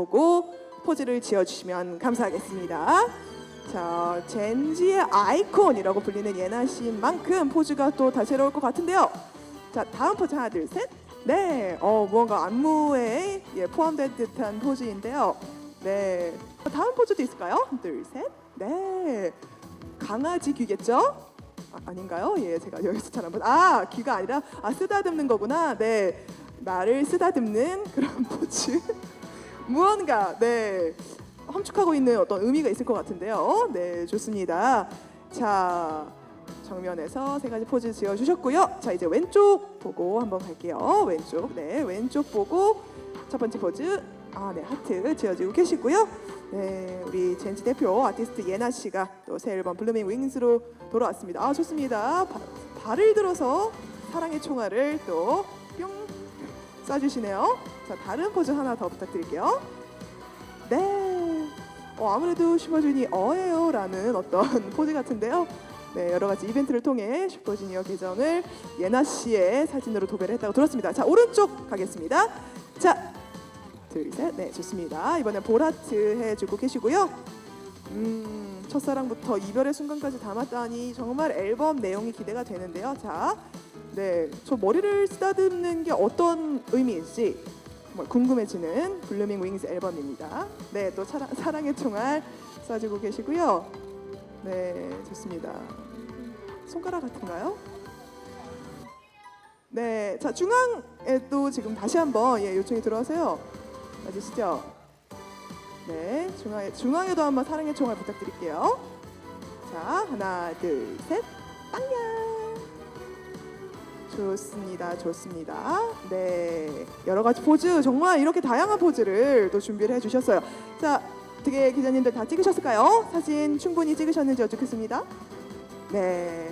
보고 포즈를 지어주시면 감사하겠습니다. 자, 젠지의 아이콘이라고 불리는 예나 씨만큼 포즈가 또 다채로울 것 같은데요. 자, 다음 포즈 하나, 둘, 셋. 네, 어, 무언가 안무에 예, 포함된 듯한 포즈인데요. 네, 다음 포즈도 있을까요? 둘, 셋. 네, 강아지 귀겠죠? 아, 아닌가요? 예, 제가 여기서 잘 한번 아 귀가 아니라 아 쓰다듬는 거구나. 네, 나를 쓰다듬는 그런 포즈. 무언가 네 함축하고 있는 어떤 의미가 있을 것 같은데요. 네, 좋습니다. 자. 정면에서 세 가지 포즈 지어 주셨고요. 자 이제 왼쪽 보고 한번 갈게요. 왼쪽, 네 왼쪽 보고 첫 번째 포즈, 아 네 하트 지어주고 계시고요. 네 우리 젠지 대표 아티스트 예나 씨가 또 새 앨범 블루밍 윙스로 돌아왔습니다. 아 좋습니다. 바, 발을 들어서 사랑의 총알을 또 뿅 쏴주시네요. 자 다른 포즈 하나 더 부탁드릴게요. 네. 어, 아무래도 슈퍼주니 어예요 라는 어떤 포즈 같은데요. 네, 여러 가지 이벤트를 통해 슈퍼주니어 계정을 예나 씨의 사진으로 도배를 했다고 들었습니다. 자, 오른쪽 가겠습니다. 자, 둘, 셋. 네, 좋습니다. 이번엔 보라트 해주고 계시고요. 음, 첫사랑부터 이별의 순간까지 담았다니 정말 앨범 내용이 기대가 되는데요. 자, 네, 저 머리를 쓰다듬는 게 어떤 의미일지 정말 궁금해지는 블루밍 윙스 앨범입니다. 네, 또 사랑, 사랑의 총알 쏴주고 계시고요. 네, 좋습니다. 손가락 같은가요? 네, 자 중앙에 또 지금 다시 한번 예, 요청이 들어와서요. 맞으시죠? 네, 중앙에 중앙에도 한번 사랑의 총알 부탁드릴게요. 자, 하나, 둘, 셋, 빵야. 좋습니다, 좋습니다. 네, 여러 가지 포즈 정말 이렇게 다양한 포즈를 또 준비를 해 주셨어요. 자, 어떻게 기자님들 다 찍으셨을까요? 사진 충분히 찍으셨는지 여쭙겠습니다. 네,